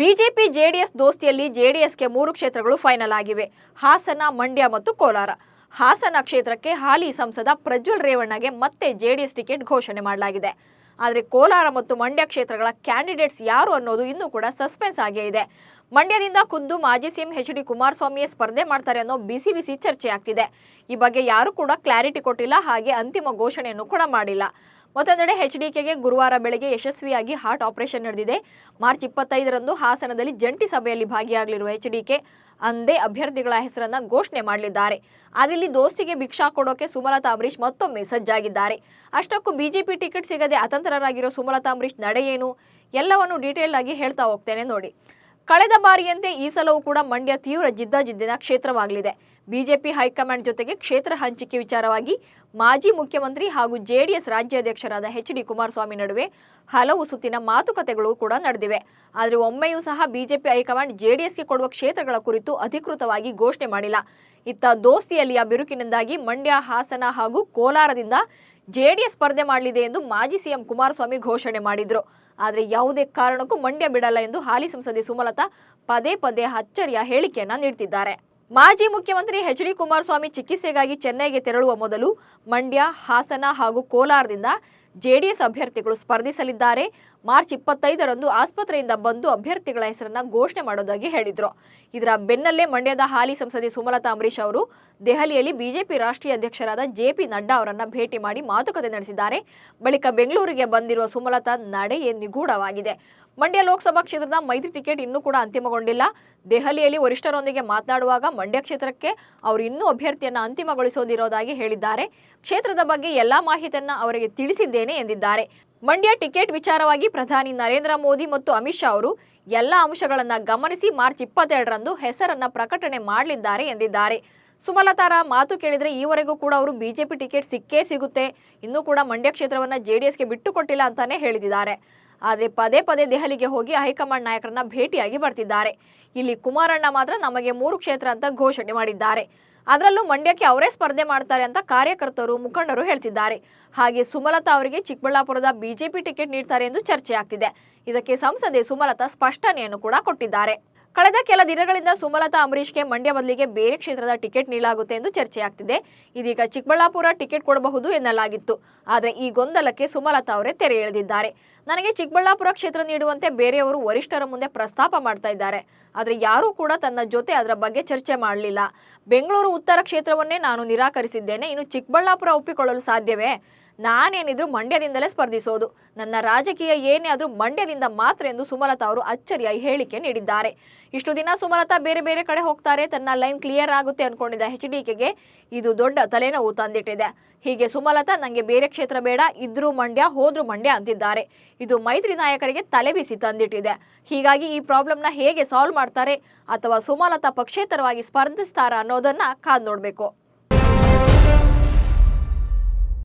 BJP JDS ದೋಸ್ತಿಯಲ್ಲಿ ಜೆಡಿಎಸ್ಗೆ ಮೂರು ಕ್ಷೇತ್ರಗಳು ಫೈನಲ್ ಆಗಿವೆ. ಹಾಸನ, ಮಂಡ್ಯ ಮತ್ತು ಕೋಲಾರ. ಹಾಸನ ಕ್ಷೇತ್ರಕ್ಕೆ ಹಾಲಿ ಸಂಸದ ಪ್ರಜ್ವಲ್ ರೇವಣ್ಣಗೆ ಮತ್ತೆ ಜೆಡಿಎಸ್ ಟಿಕೆಟ್ ಘೋಷಣೆ ಮಾಡಲಾಗಿದೆ. ಆದರೆ ಕೋಲಾರ ಮತ್ತು ಮಂಡ್ಯ ಕ್ಷೇತ್ರಗಳ ಕ್ಯಾಂಡಿಡೇಟ್ಸ್ ಯಾರು ಅನ್ನೋದು ಇನ್ನೂ ಕೂಡ ಸಸ್ಪೆನ್ಸ್ ಆಗೇ ಇದೆ. ಮಂಡ್ಯದಿಂದ ಖುದ್ದು ಮಾಜಿ ಸಿಎಂ ಎಚ್ ಡಿ ಕುಮಾರಸ್ವಾಮಿಯೇ ಸ್ಪರ್ಧೆ ಮಾಡ್ತಾರೆ ಅನ್ನೋ ಬಿಸಿ ಬಿಸಿ ಚರ್ಚೆ ಆಗ್ತಿದೆ. ಈ ಬಗ್ಗೆ ಯಾರು ಕೂಡ ಕ್ಲಾರಿಟಿ ಕೊಟ್ಟಿಲ್ಲ, ಹಾಗೆ ಅಂತಿಮ ಘೋಷಣೆಯನ್ನು ಕೂಡ ಮಾಡಿಲ್ಲ. ಮತ್ತೊಂದೆಡೆ ಎಚ್ಡಿಕೆಗೆ ಗುರುವಾರ ಬೆಳಗ್ಗೆ ಯಶಸ್ವಿಯಾಗಿ ಹಾರ್ಟ್ ಆಪರೇಷನ್ ನಡೆದಿದೆ. ಮಾರ್ಚ್ ಇಪ್ಪತ್ತೈದರಂದು ಹಾಸನದಲ್ಲಿ ಜಂಟಿ ಸಭೆಯಲ್ಲಿ ಭಾಗಿಯಾಗಲಿರುವ ಎಚ್ಡಿಕೆ ಅಂದೇ ಅಭ್ಯರ್ಥಿಗಳ ಹೆಸರನ್ನ ಘೋಷಣೆ ಮಾಡಲಿದ್ದಾರೆ. ಅದರಲ್ಲಿ ದೋಸ್ತಿಗೆ ಭಿಕ್ಷಾ ಕೊಡೋಕೆ ಸುಮಲತಾ ಅಂಬರೀಷ್ ಮತ್ತೊಮ್ಮೆ ಸಜ್ಜಾಗಿದ್ದಾರೆ. ಅಷ್ಟಕ್ಕೂ ಬಿಜೆಪಿ ಟಿಕೆಟ್ ಸಿಗದೆ ಅತಂತ್ರರಾಗಿರೋ ಸುಮಲತಾ ಅಂಬರೀಶ್ ನಡೆ ಏನು? ಎಲ್ಲವನ್ನು ಡೀಟೇಲ್ ಆಗಿ ಹೇಳ್ತಾ ಹೋಗ್ತೇನೆ ನೋಡಿ. ಕಳೆದ ಬಾರಿಯಂತೆ ಈ ಸಲವೂ ಕೂಡ ಮಂಡ್ಯ ತೀವ್ರ ಜಿದ್ದಾಜಿದ್ದಿನ ಕ್ಷೇತ್ರವಾಗಲಿದೆ. ಬಿಜೆಪಿ ಹೈಕಮಾಂಡ್ ಜೊತೆಗೆ ಕ್ಷೇತ್ರ ಹಂಚಿಕೆ ವಿಚಾರವಾಗಿ ಮಾಜಿ ಮುಖ್ಯಮಂತ್ರಿ ಹಾಗೂ ಜೆಡಿಎಸ್ ರಾಜ್ಯಾಧ್ಯಕ್ಷರಾದ ಎಚ್ ಡಿ ಕುಮಾರಸ್ವಾಮಿ ನಡುವೆ ಹಲವು ಸುತ್ತಿನ ಮಾತುಕತೆಗಳು ಕೂಡ ನಡೆದಿವೆ. ಆದರೆ ಒಮ್ಮೆಯೂ ಸಹ ಬಿಜೆಪಿ ಹೈಕಮಾಂಡ್ ಜೆಡಿಎಸ್ಗೆ ಕೊಡುವ ಕ್ಷೇತ್ರಗಳ ಕುರಿತು ಅಧಿಕೃತವಾಗಿ ಘೋಷಣೆ ಮಾಡಿಲ್ಲ. ಇತ್ತ ದೋಸ್ತಿಯಲ್ಲಿಯ ಬಿರುಕಿನಿಂದಾಗಿ ಮಂಡ್ಯ, ಹಾಸನ ಹಾಗೂ ಕೋಲಾರದಿಂದ ಜೆಡಿಎಸ್ ಸ್ಪರ್ಧೆ ಮಾಡಲಿದೆ ಎಂದು ಮಾಜಿ ಸಿಎಂ ಕುಮಾರಸ್ವಾಮಿ ಘೋಷಣೆ ಮಾಡಿದ್ರು. ಆದರೆ ಯಾವುದೇ ಕಾರಣಕ್ಕೂ ಮಂಡ್ಯ ಬಿಡಲ್ಲ ಎಂದು ಹಾಲಿ ಸಂಸದೆ ಸುಮಲತಾ ಪದೇ ಪದೇ ಅಚ್ಚರಿಯ ಹೇಳಿಕೆಯನ್ನ ನೀಡುತ್ತಿದ್ದಾರೆ ಮಾಜಿ ಮುಖ್ಯಮಂತ್ರಿ ಎಚ್ ಡಿ ಕುಮಾರಸ್ವಾಮಿ ಚಿಕಿತ್ಸೆಗಾಗಿ ಚೆನ್ನೈಗೆ ತೆರಳುವ ಮೊದಲು ಮಂಡ್ಯ, ಹಾಸನ ಹಾಗೂ ಕೋಲಾರದಿಂದ ಜೆಡಿಎಸ್ ಅಭ್ಯರ್ಥಿಗಳು ಸ್ಪರ್ಧಿಸಲಿದ್ದಾರೆ. ಮಾರ್ಚ್ ಇಪ್ಪತ್ತೈದರಂದು ಆಸ್ಪತ್ರೆಯಿಂದ ಬಂದು ಅಭ್ಯರ್ಥಿಗಳ ಹೆಸರನ್ನ ಘೋಷಣೆ ಮಾಡೋದಾಗಿ ಹೇಳಿದ್ರು. ಇದರ ಬೆನ್ನಲ್ಲೇ ಮಂಡ್ಯದ ಹಾಲಿ ಸಂಸದೆ ಸುಮಲತಾ ಅಂಬರೀಶ್ ಅವರು ದೆಹಲಿಯಲ್ಲಿ ಬಿಜೆಪಿ ರಾಷ್ಟ್ರೀಯ ಅಧ್ಯಕ್ಷರಾದ ಜೆಪಿ ನಡ್ಡಾ ಅವರನ್ನ ಭೇಟಿ ಮಾಡಿ ಮಾತುಕತೆ ನಡೆಸಿದ್ದಾರೆ. ಬಳಿಕ ಬೆಂಗಳೂರಿಗೆ ಬಂದಿರುವ ಸುಮಲತಾ ನಡೆಯೇ ನಿಗೂಢವಾಗಿದೆ. ಮಂಡ್ಯ ಲೋಕಸಭಾ ಕ್ಷೇತ್ರದ ಮೈತ್ರಿ ಟಿಕೆಟ್ ಇನ್ನೂ ಕೂಡ ಅಂತಿಮಗೊಂಡಿಲ್ಲ. ದೆಹಲಿಯಲ್ಲಿ ವರಿಷ್ಠರೊಂದಿಗೆ ಮಾತನಾಡುವಾಗ ಮಂಡ್ಯ ಕ್ಷೇತ್ರಕ್ಕೆ ಅವರು ಇನ್ನೂ ಅಭ್ಯರ್ಥಿಯನ್ನು ಅಂತಿಮಗೊಳಿಸೋದಿರೋದಾಗಿ ಹೇಳಿದ್ದಾರೆ. ಕ್ಷೇತ್ರದ ಬಗ್ಗೆ ಎಲ್ಲಾ ಮಾಹಿತಿಯನ್ನು ಅವರಿಗೆ ತಿಳಿಸಿದ್ದೇನೆ ಎಂದಿದ್ದಾರೆ. ಮಂಡ್ಯ ಟಿಕೆಟ್ ವಿಚಾರವಾಗಿ ಪ್ರಧಾನಿ ನರೇಂದ್ರ ಮೋದಿ ಮತ್ತು ಅಮಿತ್ ಶಾ ಅವರು ಎಲ್ಲ ಅಂಶಗಳನ್ನು ಗಮನಿಸಿ ಮಾರ್ಚ್ ಇಪ್ಪತ್ತೆರಡರಂದು ಹೆಸರನ್ನ ಪ್ರಕಟಣೆ ಮಾಡಲಿದ್ದಾರೆ ಎಂದಿದ್ದಾರೆ. ಸುಮಲತಾರ ಮಾತು ಕೇಳಿದರೆ ಈವರೆಗೂ ಕೂಡ ಅವರು ಬಿಜೆಪಿ ಟಿಕೆಟ್ ಸಿಕ್ಕೇ ಸಿಗುತ್ತೆ. ಇನ್ನೂ ಕೂಡ ಮಂಡ್ಯ ಕ್ಷೇತ್ರವನ್ನ ಜೆಡಿಎಸ್ಗೆ ಬಿಟ್ಟು ಕೊಟ್ಟಿಲ್ಲ ಅಂತಾನೆ ಹೇಳಿದ್ದಾರೆ. ಆದರೆ ಪದೇ ಪದೇ ದೆಹಲಿಗೆ ಹೋಗಿ ಹೈಕಮಾಂಡ್ ನಾಯಕರನ್ನ ಭೇಟಿಯಾಗಿ ಬರ್ತಿದ್ದಾರೆ. ಇಲ್ಲಿ ಕುಮಾರಣ್ಣ ಮಾತ್ರ ನಮಗೆ ಮೂರು ಕ್ಷೇತ್ರ ಅಂತ ಘೋಷಣೆ ಮಾಡಿದ್ದಾರೆ. ಅದರಲ್ಲೂ ಮಂಡ್ಯಕ್ಕೆ ಅವರೇ ಸ್ಪರ್ಧೆ ಮಾಡ್ತಾರೆ ಅಂತ ಕಾರ್ಯಕರ್ತರು, ಮುಖಂಡರು ಹೇಳ್ತಿದ್ದಾರೆ. ಹಾಗೆ ಸುಮಲತಾ ಅವರಿಗೆ ಚಿಕ್ಕಬಳ್ಳಾಪುರದ ಬಿಜೆಪಿ ಟಿಕೆಟ್ ನೀಡ್ತಾರೆ ಎಂದು ಚರ್ಚೆ ಆಗ್ತಿದೆ. ಇದಕ್ಕೆ ಸಂಸದೆ ಸುಮಲತಾ ಸ್ಪಷ್ಟನೆಯನ್ನು ಕೂಡ ಕೊಟ್ಟಿದ್ದಾರೆ. ಕಳೆದ ಕೆಲ ದಿನಗಳಿಂದ ಸುಮಲತಾ ಅಂಬರೀಷ್ಗೆ ಮಂಡ್ಯ ಬದಲಿಗೆ ಬೇರೆ ಕ್ಷೇತ್ರದ ಟಿಕೆಟ್ ನೀಡಲಾಗುತ್ತೆ ಎಂದು ಚರ್ಚೆಯಾಗ್ತಿದೆ ಇದೀಗ ಚಿಕ್ಕಬಳ್ಳಾಪುರ ಟಿಕೆಟ್ ಕೊಡಬಹುದು ಎನ್ನಲಾಗಿತ್ತು. ಆದರೆ ಈ ಗೊಂದಲಕ್ಕೆ ಸುಮಲತಾ ಅವರೇ ತೆರೆ ಎಳೆದಿದ್ದಾರೆ. ನನಗೆ ಚಿಕ್ಕಬಳ್ಳಾಪುರ ಕ್ಷೇತ್ರ ನೀಡುವಂತೆ ಬೇರೆಯವರು ವರಿಷ್ಠರ ಮುಂದೆ ಪ್ರಸ್ತಾಪ ಮಾಡ್ತಾ ಇದ್ದಾರೆ. ಆದರೆ ಯಾರೂ ಕೂಡ ತನ್ನ ಜೊತೆ ಅದರ ಬಗ್ಗೆ ಚರ್ಚೆ ಮಾಡಲಿಲ್ಲ. ಬೆಂಗಳೂರು ಉತ್ತರ ಕ್ಷೇತ್ರವನ್ನೇ ನಾನು ನಿರಾಕರಿಸಿದ್ದೇನೆ. ಇನ್ನು ಚಿಕ್ಕಬಳ್ಳಾಪುರ ಒಪ್ಪಿಕೊಳ್ಳಲು ಸಾಧ್ಯವೇ? ನಾನೇನಿದ್ರು ಮಂಡ್ಯದಿಂದಲೇ ಸ್ಪರ್ಧಿಸೋದು. ನನ್ನ ರಾಜಕೀಯ ಏನೇ ಆದರೂ ಮಂಡ್ಯದಿಂದ ಮಾತ್ರ ಎಂದು ಸುಮಲತಾ ಅವರು ಅಚ್ಚರಿಯ ಹೇಳಿಕೆ ನೀಡಿದ್ದಾರೆ. ಇಷ್ಟು ದಿನ ಸುಮಲತಾ ಬೇರೆ ಬೇರೆ ಕಡೆ ಹೋಗ್ತಾರೆ. ತನ್ನ ಲೈನ್ ಕ್ಲಿಯರ್ ಆಗುತ್ತೆ ಅನ್ಕೊಂಡಿದ್ದ ಎಚ್ ಡಿಕೆಗೆ ಇದು ದೊಡ್ಡ ತಲೆನೋವು ತಂದಿಟ್ಟಿದೆ. ಹೀಗೆ ಸುಮಲತಾ ನನಗೆ ಬೇರೆ ಕ್ಷೇತ್ರ ಬೇಡ. ಇದ್ರೂ ಮಂಡ್ಯ, ಹೋದ್ರೂ ಮಂಡ್ಯ ಅಂತಿದ್ದಾರೆ. ಇದು ಮೈತ್ರಿ ನಾಯಕರಿಗೆ ತಲೆಬಿಸಿ ತಂದಿಟ್ಟಿದೆ. ಹೀಗಾಗಿ ಈ ಪ್ರಾಬ್ಲಮ್ನ ಹೇಗೆ ಸಾಲ್ವ್ ಮಾಡ್ತಾರೆ ಅಥವಾ ಸುಮಲತಾ ಪಕ್ಷೇತರವಾಗಿ ಸ್ಪರ್ಧಿಸ್ತಾರಾ ಅನ್ನೋದನ್ನ ಕಾದ್ ನೋಡ್ಬೇಕು.